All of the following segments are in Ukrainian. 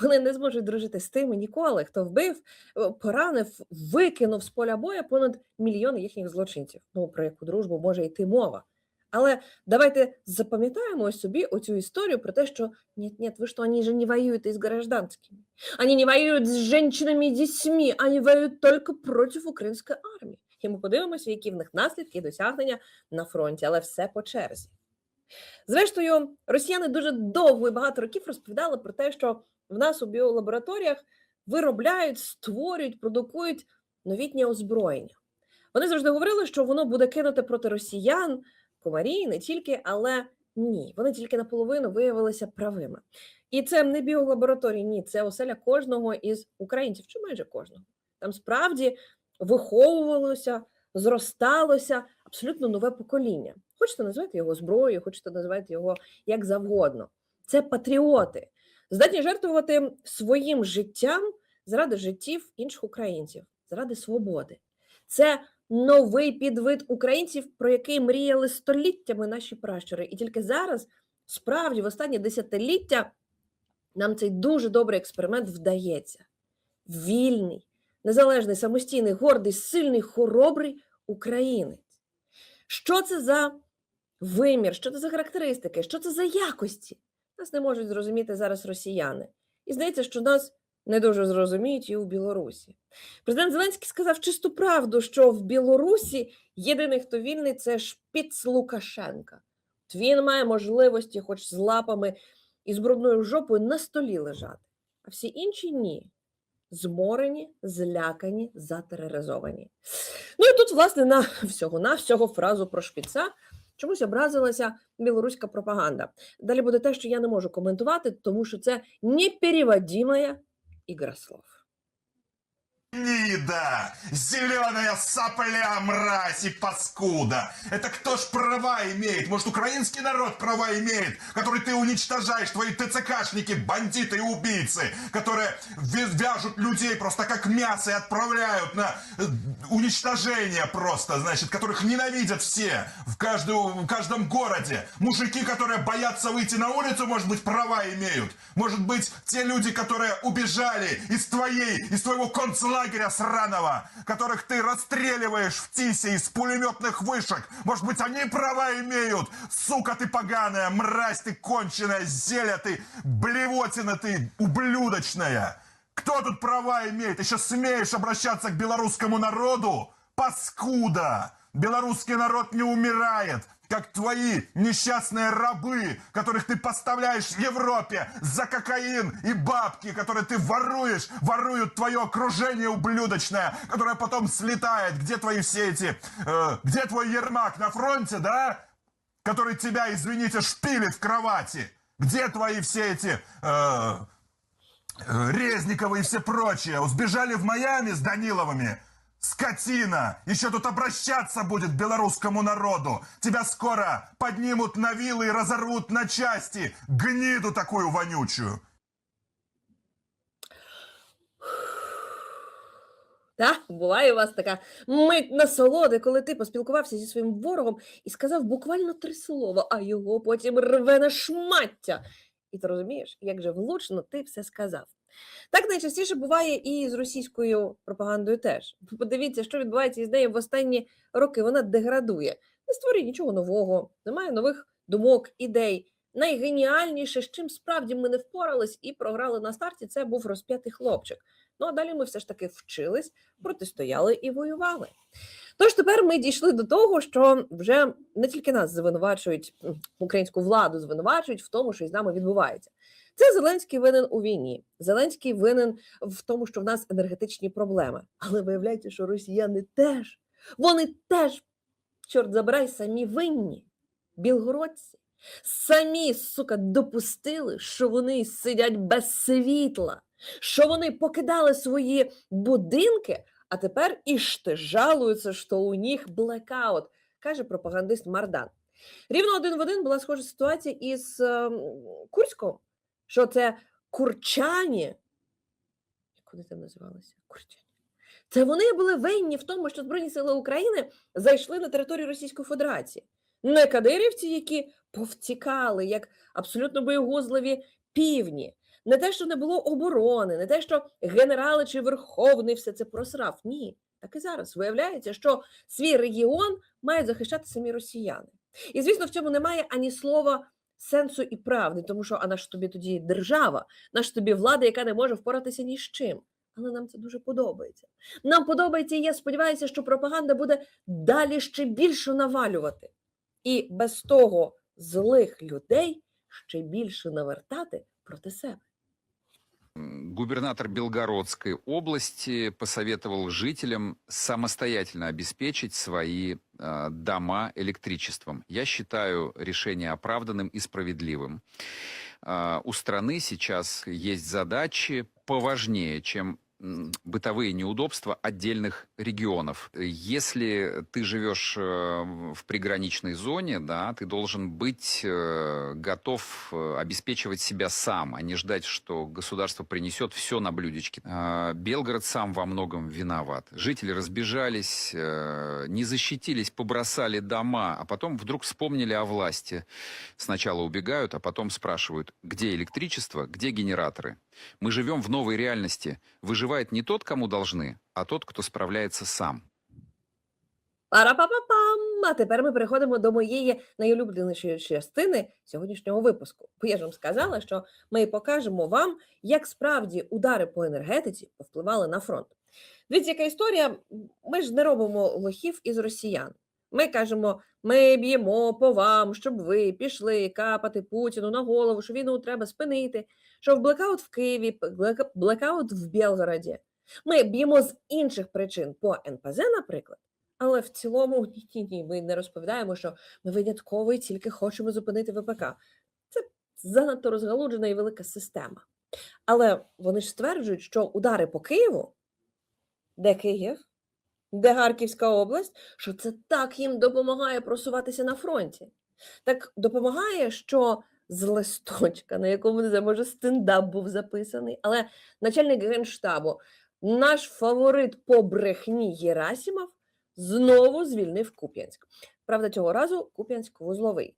Вони не зможуть дружити з тими ніколи, хто вбив, е, поранив, викинув з поля бою понад мільйон їхніх злочинців. Ну про яку дружбу може йти мова? Але давайте запам'ятаємо собі оцю історію про те, що нет, нет, ви що, вони же не воюють із гражданськими. Они не воюють з жінками і дітьми, вони воюють тільки проти української армії. І ми подивимося, які в них наслідки і досягнення на фронті, але все по черзі. Зрештою, росіяни дуже довго і багато років розповідали про те, що в нас у біолабораторіях виробляють, створюють, продукують новітнє озброєння. Вони завжди говорили, що воно буде кинуте проти росіян, комарі, не тільки, але ні, вони тільки наполовину виявилися правими. І це не біолабораторії, ні, це оселя кожного із українців, чи майже кожного. Там справді виховувалося, зросталося абсолютно нове покоління. Хочете називати його зброєю, хочете називати його як завгодно. Це патріоти, здатні жертвувати своїм життям заради життів інших українців, заради свободи. Це новий підвид українців, про який мріяли століттями наші пращури. І тільки зараз, справді, в останні десятиліття, нам цей дуже добрий експеримент вдається. Вільний, незалежний, самостійний, гордий, сильний, хоробрий українець. Що це за вимір, що це за характеристики, що це за якості? Нас не можуть зрозуміти зараз росіяни. І здається, що нас не дуже зрозуміють і у Білорусі. Президент Зеленський сказав чисту правду, що в Білорусі єдиний, хто вільний, це шпіц Лукашенка. От Він має можливості, хоч з лапами і з брудною жопою, на столі лежати, а всі інші ні. Зморені, злякані, затероризовані. Ну і тут, власне, на всього на всього фразу про шпіца чомусь образилася білоруська пропаганда. Далі буде те, що я не можу коментувати, тому що це непереводимая ігра слов. Нида! Зеленая сопля, мразь и паскуда! Это кто ж права имеет? Может, украинский народ права имеет, который ты уничтожаешь, твои ТЦКшники, бандиты и убийцы, которые вя- вяжут людей просто как мясо и отправляют на э, уничтожение просто, значит, которых ненавидят все в, каждую, в каждом городе. Мужики, которые боятся выйти на улицу, может быть, права имеют. Может быть, те люди, которые убежали из твоей, из твоего концлагеря сраного, которых ты расстреливаешь в Тисе из пулеметных вышек. Может быть, они права имеют. Сука ты поганая, мразь ты конченая, зеля ты, блевотина ты ублюдочная. Кто тут права имеет? Еще смеешь обращаться к белорусскому народу? Паскуда! Белорусский народ не умирает, как твои несчастные рабы, которых ты поставляешь в Европе за кокаин и бабки, которые ты воруешь, воруют твое окружение ублюдочное, которое потом слетает. Где твои все эти... э, где твой Ермак на фронте, да? Который тебя, извините, шпилит в кровати. Где твои все эти... э, Э, Резниковы и все прочие сбежали в Майами с Даниловыми. Скотина! Еще тут обращаться будет к белорусскому народу. Тебя скоро поднимут на вилы и разорвут на части. Гниду такую вонючую. Так, буває у вас така мить насолоди, коли ти поспілкувався зі своїм ворогом і сказав буквально три слова, а його потім рве на шмаття. І ти розумієш, як же влучно ти все сказав. Так найчастіше буває і з російською пропагандою теж. Подивіться, що відбувається із нею в останні роки. Вона деградує, не створює нічого нового, немає нових думок, ідей. Найгеніальніше, з чим справді ми не впорались і програли на старті, це був розп'ятий хлопчик. Ну а далі ми все ж таки вчились, протистояли і воювали. Тож тепер ми дійшли до того, що вже не тільки нас звинувачують, українську владу звинувачують в тому, що із нами відбувається. Це Зеленський винен у війні. Зеленський винен в тому, що в нас енергетичні проблеми. Але виявляється, що росіяни теж, вони теж, чорт забирай, самі винні. Білгородці самі, сука, допустили, що вони сидять без світла, що вони покидали свої будинки, а тепер іще жалуються, що у них блекаут, каже пропагандист Мардан. Рівно один в один була схожа ситуація із ем, Курськом, що це курчані, як вони там називалися? Курчані. Це вони були винні в тому, що Збройні Сили України зайшли на територію Російської Федерації. Не кадирівці, які повтікали, як абсолютно боєгузливі півні, Не те, що не було оборони, не те, що генерали чи верховний все це просрав. Ні. Так і зараз виявляється, що свій регіон мають захищати самі росіяни. І звісно, в цьому немає ані слова сенсу і правди, тому що а наш тобі тоді держава, наш тобі влада, яка не може впоратися ні з чим. Але нам це дуже подобається. Нам подобається, і я сподіваюся, що пропаганда буде далі ще більше навалювати. І без того злих людей ще більше навертати проти себе. Губернатор Белгородской области посоветовал жителям самостоятельно обеспечить свои э, дома электричеством. Я считаю решение оправданным и справедливым. А, у страны сейчас есть задачи поважнее, чем м, бытовые неудобства отдельных регионов. Если ты живешь э, в приграничной зоне, да, ты должен быть э, готов э, обеспечивать себя сам, а не ждать, что государство принесет все на блюдечке. А, Белгород сам во многом виноват. Жители разбежались, не защитились, побросали дома, а потом вдруг вспомнили о власти. Сначала убегают, а потом спрашивают, где электричество, где генераторы. Мы живем в новой реальности. Выживает не тот, кому должны, а тот, кто справляется сам. Пара-па-па-пам! А тепер ми переходимо до моєї найулюбленішої частини сьогоднішнього випуску. Бо я ж вам сказала, що ми покажемо вам, як справді удари по енергетиці повпливали на фронт. Дивіться, яка історія. Ми ж не робимо лохів із росіян. Ми кажемо, ми б'ємо по вам, щоб ви пішли капати Путіну на голову, що війну треба спинити, що в блекаут в Києві, блекаут в Білгороді. Ми б'ємо з інших причин по НПЗ, наприклад. Але в цілому ні, ні, ми не розповідаємо, що ми винятково і тільки хочемо зупинити ВПК. Це занадто розгалуджена і велика система. Але вони ж стверджують, що удари по Києву, де Київ, де Харківська область, що це так їм допомагає просуватися на фронті. Так допомагає, що з листочка, на якому не може стендап був записаний, але начальник генштабу, наш фаворит по брехні Єрасімов, знову звільнив Куп'янськ. Правда, цього разу Куп'янськ вузловий.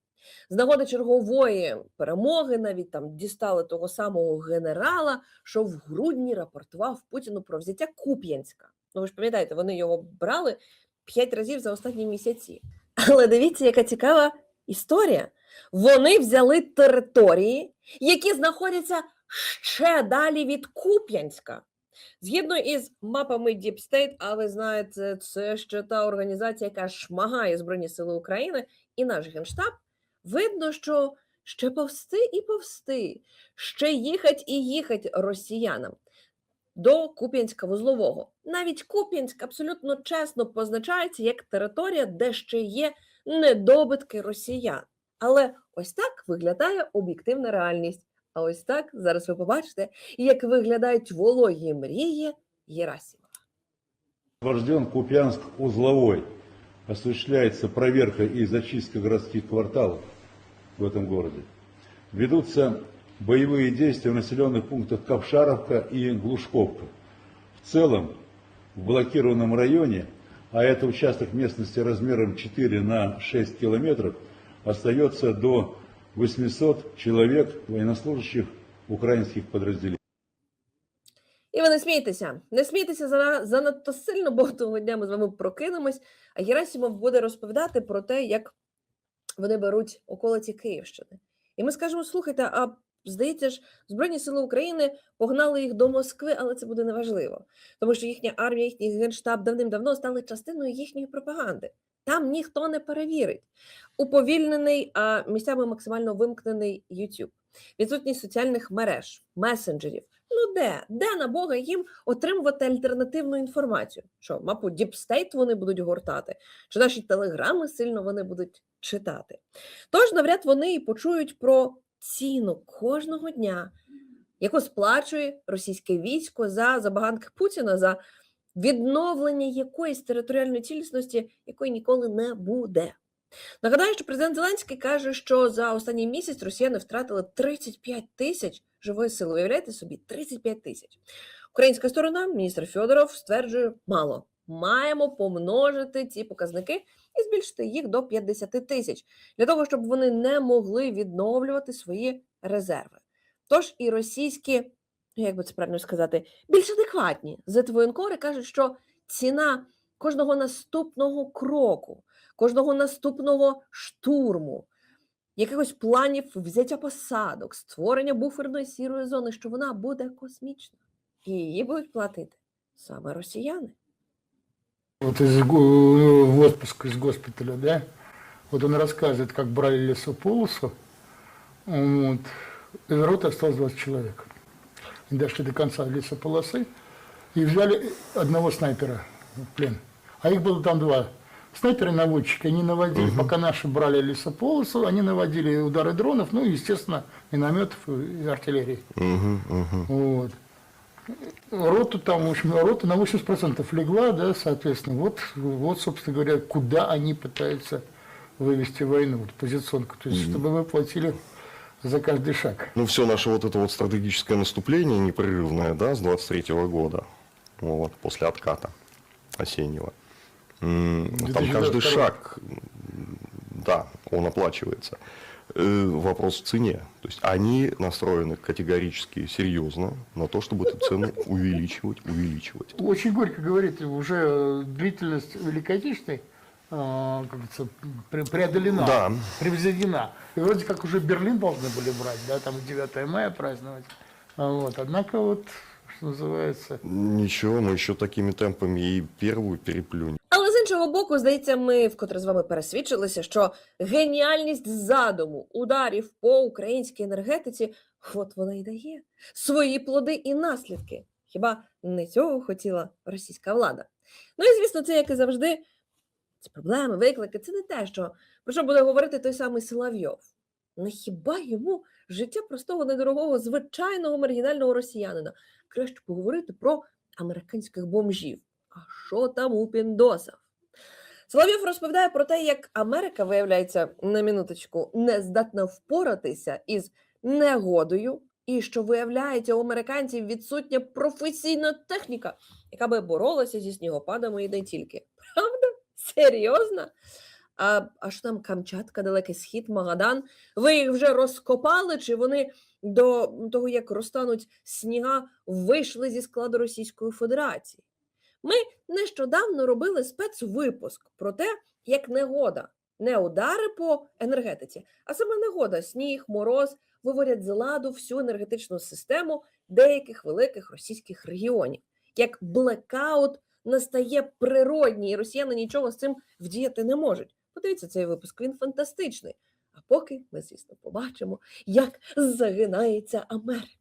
З нагоди чергової перемоги навіть там дістали того самого генерала, що в грудні рапортував Путіну про взяття Куп'янська. Ну ви ж пам'ятаєте, вони його брали п'ять разів за останні місяці. Але дивіться, яка цікава історія. Вони взяли території, які знаходяться ще далі від Куп'янська. Згідно із мапами Deep State, а ви знаєте, це ще та організація, яка шмагає Збройні Сили України і наш генштаб, видно, що ще повсти і повсти, ще їхать і їхать росіянам до Куп'янська вузлового. Навіть Куп'янськ абсолютно чесно позначається як територія, де ще є недобитки росіян. Але ось так виглядає об'єктивна реальність. А ось так зараз ви побачите, як виглядають вологі мрії Єрасімова. Освобожден Купянск узловой. Осуществляется проверка и зачистка городских кварталов в этом городе. Ведутся боевые действия в населенных пунктах Ковшаровка и Глушковка. В целом, в блокированном районе, а это участок местности размером 4 на 6 километров, остается до 800 человек военнослужащих украинских подразделений. І ви не смійтеся, не смійтеся зана- занадто сильно, бо того дня ми з вами прокинемось, а Герасимов буде розповідати про те, як вони беруть околиці Київщини. І ми скажемо: слухайте, а здається ж, Збройні Сили України погнали їх до Москви, але це буде неважливо, тому що їхня армія, їхній генштаб давним-давно стали частиною їхньої пропаганди. Там ніхто не перевірить. Уповільнений, а місцями максимально вимкнений YouTube, відсутність соціальних мереж, месенджерів. Ну де? Де на Бога їм отримувати альтернативну інформацію? Що, мапу State вони будуть гортати, чи наші телеграми сильно вони будуть читати? Тож, навряд вони і почують про ціну кожного дня, яку сплачує російське військо за забаганки Путіна, за відновлення якоїсь територіальної цілісності, якої ніколи не буде. Нагадаю, що президент Зеленський каже, що за останній місяць росіяни втратили 35 тисяч живої сили. Уявляєте собі, 35 тисяч. Українська сторона, міністр Федоров, стверджує, мало. Маємо помножити ці показники і збільшити їх до 50 тисяч для того, щоб вони не могли відновлювати свої резерви. Тож і російські, ну, як би це правильно сказати, більш адекватні зетвоєнкори кажуть, що ціна кожного наступного кроку, кожного наступного штурму, якихось планів взяття посадок, створення буферної сірої зони, що вона буде космічна. І її будуть платити саме росіяни. Вот из в отпуск из госпиталя, да, вот он рассказывает, как брали лесополосу, вот, из роты осталось 20 человек. Они дошли до конца лесополосы и взяли одного снайпера в плен. А их было там два. Снайперы-наводчики, они наводили, пока наши брали лесополосу, они наводили удары дронов, ну и, естественно, минометов и артиллерии. Вот. Роту там, в общем, рота на 80% легла, да, соответственно. Вот, вот, собственно говоря, куда они пытаются вывести войну, вот позиционку. То есть, чтобы вы платили за каждый шаг. Ну, все наше вот это вот стратегическое наступление непрерывное, да, с 23 года, вот, после отката осеннего. Там 2022. каждый шаг, да, он оплачивается. Э, Вопрос в цене. То есть они настроены категорически серьезно на то, чтобы эту цену увеличивать, увеличивать. Очень горько говорит, уже длительность Великой Отечественной как говорится, пре- преодолена, Да. превзойдена. И вроде как уже Берлин должны были брать, да, там 9 мая праздновать. А Вот. Однако вот, что называется, Ничего, мы еще такими темпами и первую переплюнем. Іншого боку, здається, ми вкотре з вами пересвідчилися, що геніальність задуму ударів по українській енергетиці, от вона й дає свої плоди і наслідки. Хіба не цього хотіла російська влада? Ну і звісно, це як і завжди. Це проблеми, виклики, це не те, що про що буде говорити той самий Соловйов. Не хіба йому життя простого, недорогого, звичайного маргінального росіянина краще поговорити про американських бомжів. А що там у піндосах? Соловйов розповідає про те, як Америка, виявляється, на минуточку, не здатна впоратися із негодою, і що виявляється, у американців відсутня професійна техніка, яка би боролася зі снігопадами і не тільки. Правда? Серйозно? А, а що там Камчатка, Далекий Схід, Магадан? Ви їх вже розкопали, чи вони до того, як розтануть сніга, вийшли зі складу Російської Федерації? Ми нещодавно робили спецвипуск про те, як негода, не удари по енергетиці, а саме негода, сніг, мороз виводять з ладу всю енергетичну систему деяких великих російських регіонів. Як блекаут настає природній, і росіяни нічого з цим вдіяти не можуть. Подивіться цей випуск, він фантастичний. А поки ми, звісно, побачимо, як загинається Америка.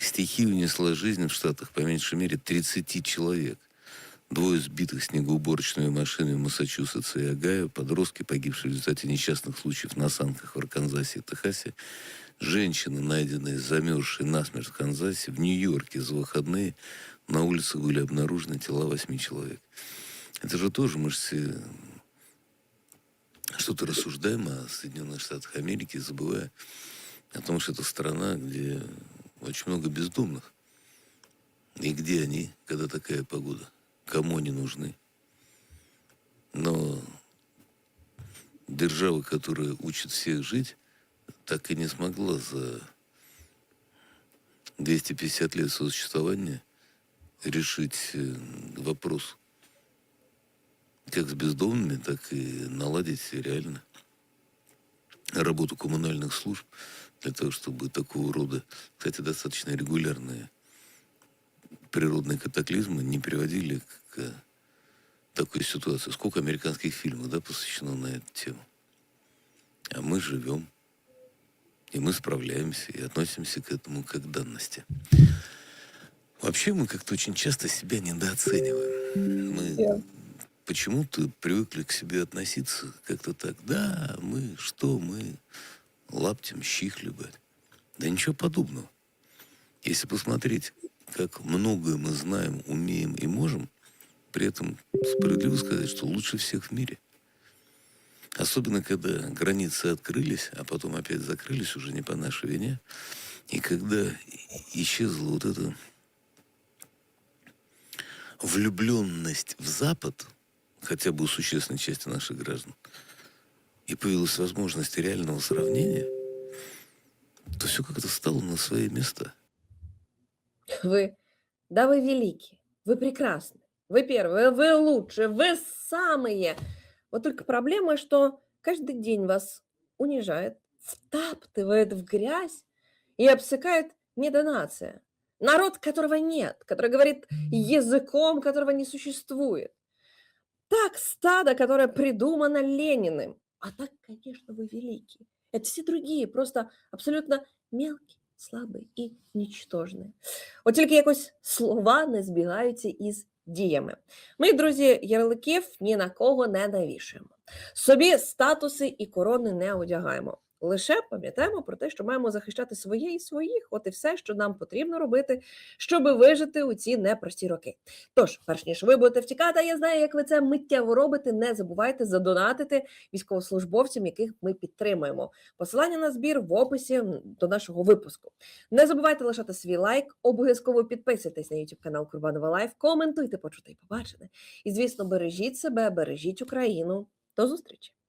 Стихия унесла жизнь в Штатах по меньшей мере 30 человек. Двое сбитых снегоуборочными машинами в Массачусетсе и Огайо, подростки, погибшие в результате несчастных случаев на санках в Арканзасе и Техасе, женщины, найденные замерзшие насмерть в Канзасе, в Нью-Йорке за выходные на улицах были обнаружены тела восьми человек. Это же тоже мы же все что-то рассуждаем о Соединенных Штатах Америки, забывая о том, что это страна, где очень много бездомных. И где они, когда такая погода? Кому они нужны? Но держава, которая учит всех жить, так и не смогла за 250 лет существования решить э, вопрос как с бездомными, так и наладить реально работу коммунальных служб для того, чтобы такого рода, кстати, достаточно регулярные природные катаклизмы не приводили к такой ситуации. Сколько американских фильмов, да, посвящено на эту тему. А мы живем, и мы справляемся, и относимся к этому как данности. Вообще мы как-то очень часто себя недооцениваем. Мы почему-то привыкли к себе относиться как-то так. Да, мы что, мы лаптем щи хлебать. Да ничего подобного. Если посмотреть, как многое мы знаем, умеем и можем, при этом справедливо сказать, что лучше всех в мире. Особенно, когда границы открылись, а потом опять закрылись уже не по нашей вине, и когда исчезла вот эта влюбленность в Запад, хотя бы у существенной части наших граждан, и появилась возможность реального сравнения, то все как-то стало на свои места. Вы, да вы великие, вы прекрасны, вы первые, вы лучшие, вы самые. Вот только проблема, что каждый день вас унижает, втаптывает в грязь и обсыкает недонация. Народ, которого нет, который говорит языком, которого не существует. Так стадо, которое придумано Лениным. А так, конечно, вы великие. Это все другие, просто абсолютно мелкі, слабі і нічтожні. От тільки якось слова не збігаються із діями. Ми, друзі, ярликів ні на кого не навішуємо. Собі статуси і корони не одягаємо. Лише пам'ятаємо про те, що маємо захищати своє і своїх, от і все, що нам потрібно робити, щоб вижити у ці непрості роки. Тож, перш ніж ви будете втікати, я знаю, як ви це миттєво робите. Не забувайте задонатити військовослужбовцям, яких ми підтримуємо. Посилання на збір в описі до нашого випуску. Не забувайте лишати свій лайк, обов'язково підписуйтесь на YouTube канал Курбанова Лайф, коментуйте, почути і побачити. І, звісно, бережіть себе, бережіть Україну. До зустрічі!